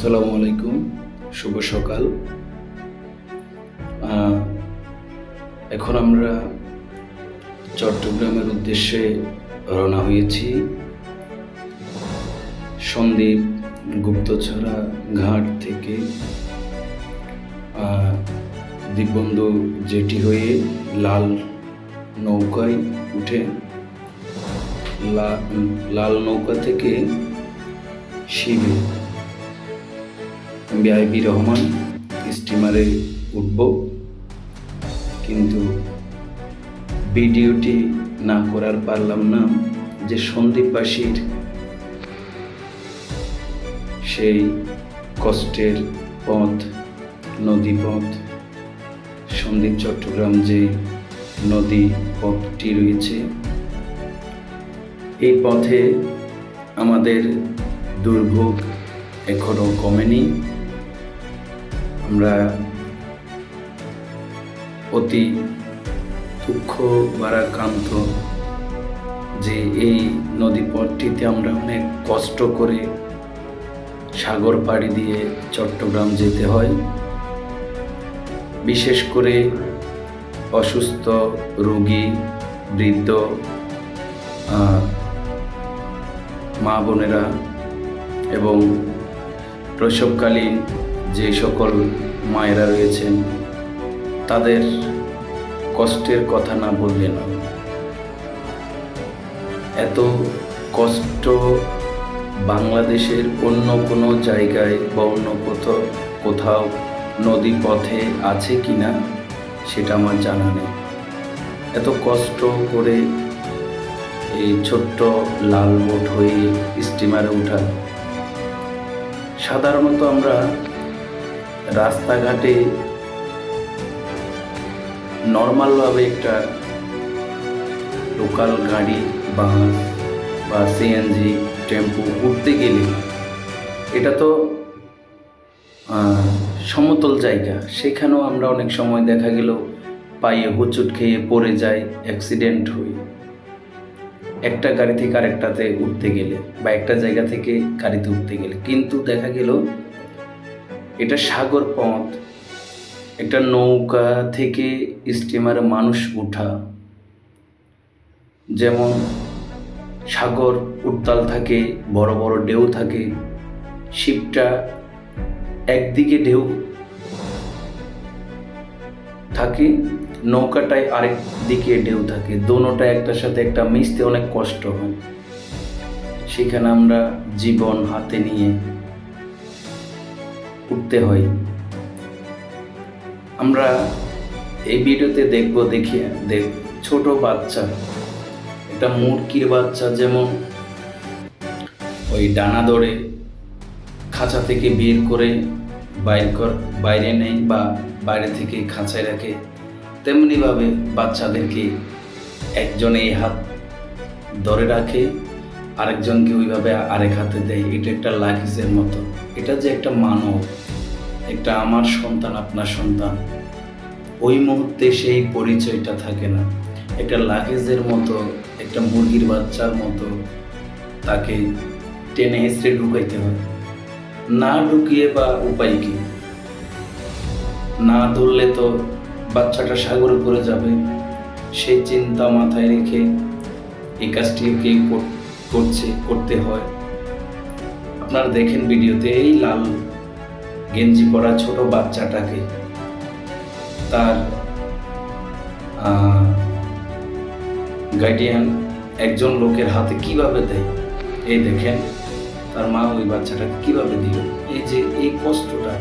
আসসালামু আলাইকুম, শুভ সকাল। এখন আমরা চট্টগ্রামের উদ্দেশ্যে রওনা হয়েছি। সন্দ্বীপ গুপ্তছড়া ঘাট থেকে দ্বীপবন্ধু জেটি হয়ে লাল নৌকায় উঠে লাল নৌকা থেকে শিবে বিআইবি রহমান স্টিমারে উঠব। কিন্তু ভিডিওটি না করার পারলাম না যে সন্দীপবাসীর সেই কষ্টের পথ, নদী পথ, সন্দীপ চট্টগ্রাম যে নদী পথটি রয়েছে, এই পথে আমাদের দুর্ভোগ এখনও কমেনি। আমরা অতি দুঃখ বারাক্রান্ত যে এই নদী পথটিতে আমরা অনেক কষ্ট করে সাগর পাড়ি দিয়ে চট্টগ্রাম যেতে হয়। বিশেষ করে অসুস্থ রোগী, বৃদ্ধ মা বোনেরা এবং প্রসবকালীন যে সকল মায়েরা রয়েছেন, তাদের কষ্টের কথা না বললে না। এত কষ্ট বাংলাদেশের অন্য কোনো জায়গায় বা অন্য কোথাও কোথাও নদী পথে আছে কি না, সেটা আমার জানা নেই। এত কষ্ট করে এই ছোট্ট লাল বোট হয়ে স্টিমারে ওঠা সাধারণত আমরা রাস্তাঘাটে নর্মালভাবে একটা লোকাল গাড়ি বাস বা সিএনজি টেম্পু উঠতে গেলে এটা তো সমতল জায়গা। সেখানেও আমরা অনেক সময় দেখা গেল পায়ে হুচুট খেয়ে পড়ে যায় অ্যাক্সিডেন্ট হই। একটা গাড়ি থেকে আরেকটাতে উঠতে গেলে বা একটা জায়গা থেকে গাড়িতে উঠতে গেলে। কিন্তু দেখা গেল এটা সাগর পথ। একটা নৌকা থেকে স্টিমারে মানুষ উঠা। যেমন সাগর উত্তাল থাকে, বড় বড় ঢেউ থাকে, শিপটা একদিকে ঢেউ থাকে, নৌকাটায় আরেক দিকে ঢেউ থাকে। দোনোটা একটার সাথে একটা মিশতে অনেক কষ্ট হয়। সেখানে আমরা জীবন হাতে নিয়ে উঠতে হয়। আমরা এই ভিডিওতে দেখব, দেখি, দেখ, ছোট বাচ্চা, একটা মুরগির বাচ্চা যেমন ওই ডানা ধরে খাঁচা থেকে বের করে বাইর কর, বাইরে নেই বা বাইরে থেকে খাঁচায় রাখে, তেমনিভাবে বাচ্চাদেরকে একজন হাত ধরে রাখে। আরেকজনকে ওইভাবে আরেক হাতে দেয়, এটা একটা লাগেজের মতো। এটা যে একটা মানব, একটা আমার সন্তান, আপনার সন্তান, ওই মুহূর্তে সেই পরিচয়টা থাকে না। একটা লাগেজের মতো, একটা মুরগির বাচ্চার মতো তাকে টেনে হেসড়ে ঢুকাইতে হয়। না ঢুকিয়ে বা উপায় কি? না ধরলে তো বাচ্চাটা সাগরে পড়ে যাবে। সেই চিন্তা মাথায় রেখে এই কাজটি কে কর- করছে, করতে হয়। আপনারা দেখেন ভিডিওতে, এই লাল গেঞ্জি পরা ছোট বাচ্চাটাকে, তার গার্ডিয়ান একজন লোকের হাতে কীভাবে দেয়? এই দেখেন, তার মা ওই বাচ্চাটাকে কীভাবে দিল? এই যে, এই কষ্টটা,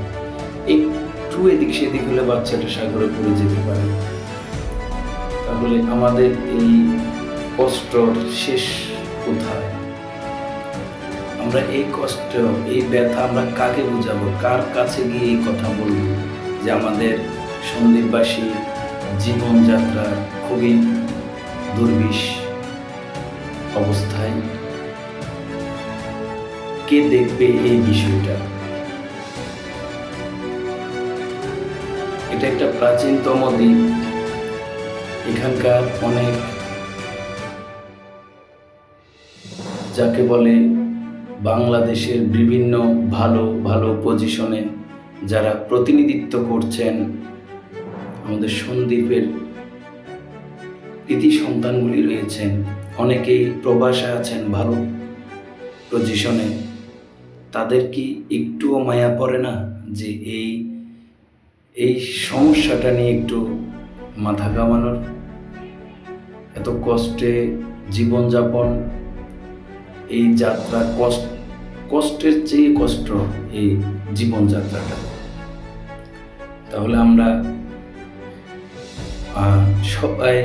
একটু এদিক সেদিক হলে বাচ্চাটা সাগরে পড়ে যেতে পারে। তাহলে আমাদের এই কষ্টর শেষ কোথায় আমরা এই কষ্ট, এই ব্যথা আমরা কাকে বুঝাবো? কার কাছে গিয়ে এই কথা বলব? যে আমাদের সন্দীপবাসী জীবনযাত্রা খুবই দুর্বিষ অবস্থায়। কে দেখবে এই বিষয়টা? এটা একটা প্রাচীনতম দ্বীপ এখানকার অনেক যাকে বলে বাংলাদেশের বিভিন্ন ভালো ভালো পজিশনে যারা প্রতিনিধিত্ব করছেন, আমাদের সন্দীপের কৃতি সন্তানগুলি রয়েছেন। অনেকেই প্রবাসে আছেন ভালো পজিশনে তাদের কি একটুও মায়া পড়ে না যে এই এই সমস্যাটা নিয়ে একটু মাথা কামানোর এত কষ্টে জীবনযাপন এই যাত্রা কষ্ট, কষ্টের চেয়ে কষ্ট এই জীবনযাত্রাটা। তাহলে আমরা সবাই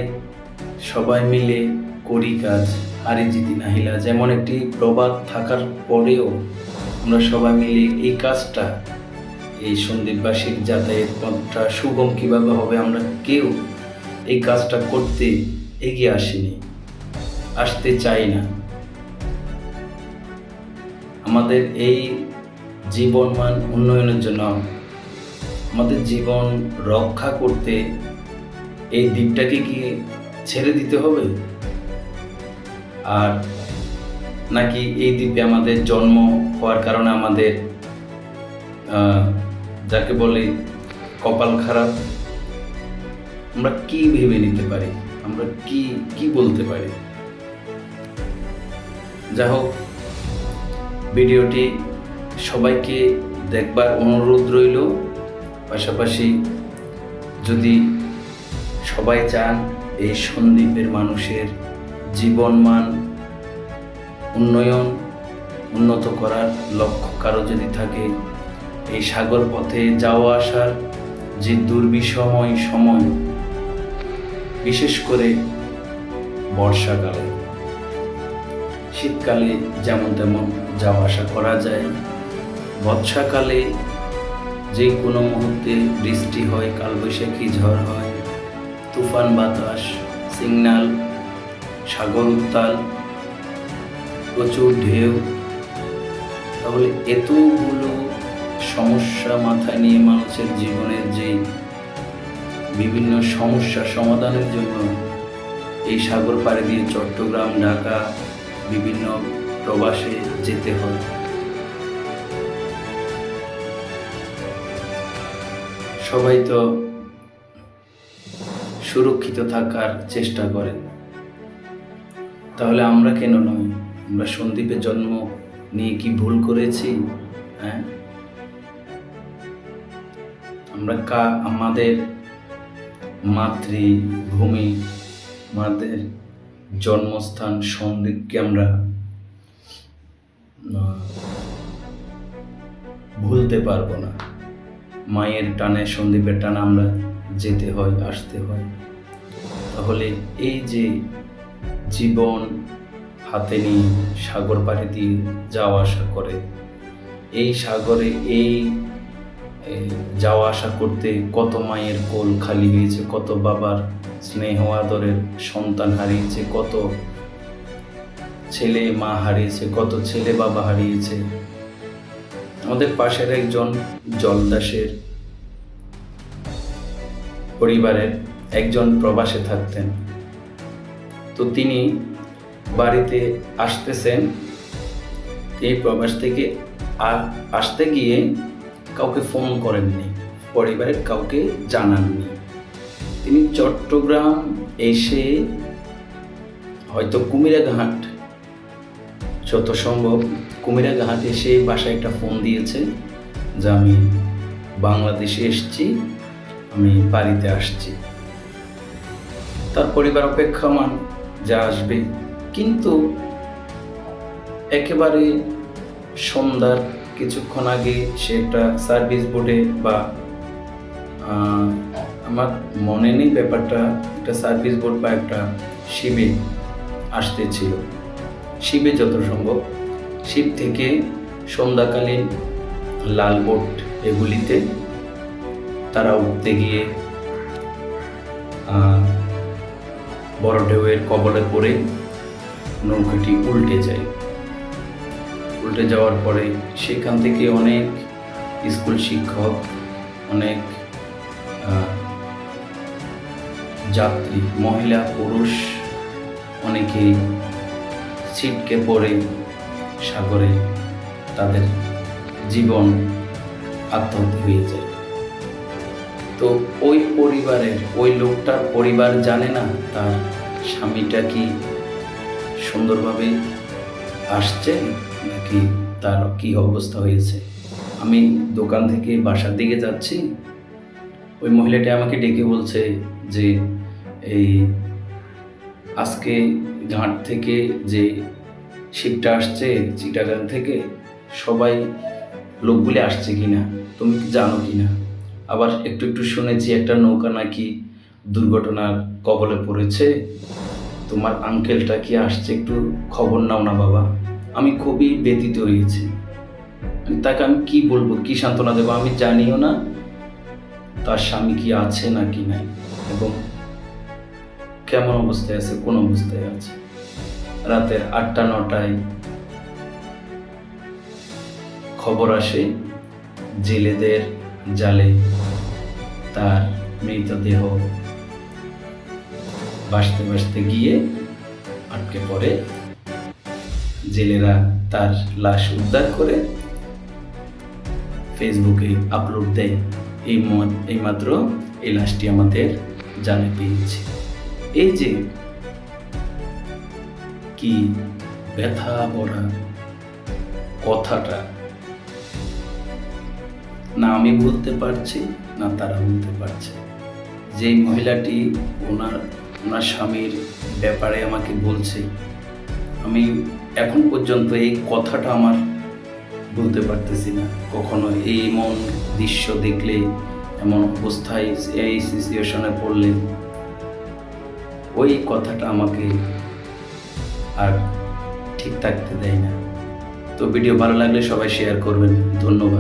সবাই মিলে করি কাজ, হারি জিতি নাহিলা যেমন একটি প্রবাদ থাকার পরেও আমরা সবাই মিলে এই কাজটা, এই সন্দীপবাসীর যাতায়াত পথটা সুগম কীভাবে হবে আমরা কেউ এই কাজটা করতে এগিয়ে আসিনি, আসতে চাই না। আমাদের এই জীবনমান উন্নয়নের জন্য, আমাদের জীবন রক্ষা করতে এই দ্বীপটাকে কি ছেড়ে দিতে হবে? আর নাকি এই দ্বীপে আমাদের জন্ম হওয়ার কারণে আমাদের যাকে বলে কপাল খারাপ? আমরা কি ভেবে নিতে পারি? আমরা কি কি বলতে পারি? যাই হোক ভিডিওটি সবাইকে দেখবার অনুরোধ রইল। পাশাপাশি যদি সবাই চান এই সন্দ্বীপের মানুষের জীবনমান উন্নয়ন, উন্নত করার লক্ষ্য কারও যদি থাকে, এই সাগর পথে যাওয়া আসার যে দুর্বিষময় সময়, বিশেষ করে বর্ষাকালে, শীতকালে যেমন তেমন যাওয়া আসা করা যায়। বর্ষাকালে যে কোনো মুহূর্তে বৃষ্টি হয়, কালবৈশাখী ঝড় হয়, তুফান বাতাস, সিগনাল, সাগর উত্তাল, প্রচুর ঢেউ, তাহলে এতগুলো সমস্যা মাথায় নিয়ে মানুষের জীবনের যে বিভিন্ন সমস্যা সমাধানের জন্য এই সাগর পাড়ি দিয়ে চট্টগ্রাম, ঢাকা, বিভিন্ন প্রবাসে যেতে হয় সবাই তো সুরক্ষিত থাকার চেষ্টা করে তাহলে আমরা কেন নয়? আমরা সন্দীপে জন্ম নিয়ে কি ভুল করেছি? হ্যাঁ? আমরা কা, আমাদের মাতৃভূমি, আমাদের জন্মস্থান সন্দীপকে আমরা ভুলতে পারব না। মায়ের টানে, সন্দীপের টানে আমরা যেতে হয়, আসতে হয়। তাহলে এই যে জীবন হাতে নিয়ে সাগর পাড়ি দিয়ে যাওয়া আসা করে, এই সাগরে এই যাওয়া আসা করতে কত মায়ের কোল খালি হয়েছে, কত বাবার স্নেহ আদরের সন্তান হারিয়েছে, কত ছেলে, মা হারিয়েছে, কত ছেলে বাবা হারিয়েছে। আমাদের পাশের একজন জলদাসের পরিবারের একজন প্রবাসে থাকতেন। তো তিনি বাড়িতে আসতেছেন। এই প্রবাস থেকে আসতে গিয়ে কাউকে ফোন করেননি, পরিবারের কাউকে জানাননি। তিনি চট্টগ্রাম এসে হয়তো কুমিরাঘাট যত সম্ভব কুমিরাঘাট এসে বাসায় একটা ফোন দিয়েছে যে আমি বাংলাদেশে এসেছি, আমি বাড়িতে আসছি। তার পরিবার অপেক্ষমান যা আসবে। কিন্তু একেবারে সন্ধ্যার কিছুক্ষণ আগে সে একটা সার্ভিস বোর্ডে বা আমার মনে নেই ব্যাপারটা, একটা সার্ভিস বোর্ড বা একটা শিবে আসতে ছিল। শিবে যত সম্ভব। শিব থেকে সন্ধ্যাকালীন লাল বোট এগুলিতে তারা উঠতে গিয়ে বড় ঢেউয়ের কবলে পড়ে নৌকাটি উল্টে যায়। উল্টে যাওয়ার পরে সেখান থেকে অনেক স্কুল শিক্ষক, অনেক যাত্রী, মহিলা, পুরুষ, অনেকেই ছিটকে পড়ে সাগরে তাদের জীবন আত্মহত্যা হয়ে যায়। তো ওই পরিবারের, ওই লোকটার পরিবার জানে না তার স্বামীটা কি সুন্দরভাবে আসছে নাকি তার কি অবস্থা হয়েছে। আমি দোকান থেকে বাসার দিকে যাচ্ছি। ওই মহিলাটি আমাকে ডেকে বলছে যে, এই, আজকে ঘাট থেকে যে শিপটা আসছে, চিটাগাং থেকে সবাই লোকগুলি আসছে কিনা, তুমি কি জানো কিনা? আবার একটু একটু শুনেছি একটা নৌকা নাকি দুর্ঘটনার কবলে পড়েছে। তোমার আঙ্কেলটা কি আসছে একটু খবর নাও না বাবা। আমি খুবই ব্যতীত হয়েছি। তাকে আমি কি বলব, কি সান্ত্বনা দেবো আমি জানিও না। তার স্বামী কি আছে না কি নাই? এবং কেমন অবস্থায় আছে, কোন অবস্থায় আছে? রাতের আটটা, নটায় খবর আসে, জেলেদের জালে তার মৃতদেহ বাসতে বাসতে গিয়ে আটকে পড়ে। জেলেরা তার লাশ উদ্ধার করে ফেসবুকে আপলোড দেয়। এই ম- এইমাত্র এই লাশটি আমাদের জানে পেয়েছে। এই যে, কি ব্যথা ভরা কথাটা। না আমি বলতে পারছি, না তারা বলতে পারছে। যে মহিলাটি ওনার ওনার স্বামীর ব্যাপারে আমাকে বলছে, আমি এখন পর্যন্ত এই কথাটা আমার বলতে পারতেছি না। কখনো এই মন দৃশ্য দেখলে, এমন অবস্থায় এই সিচুয়েশনে পড়লে ওই কথাটা আমাকে আর ঠিক থাকতে দেয় না। তো ভিডিও ভালো লাগলে সবাই শেয়ার করবেন। ধন্যবাদ।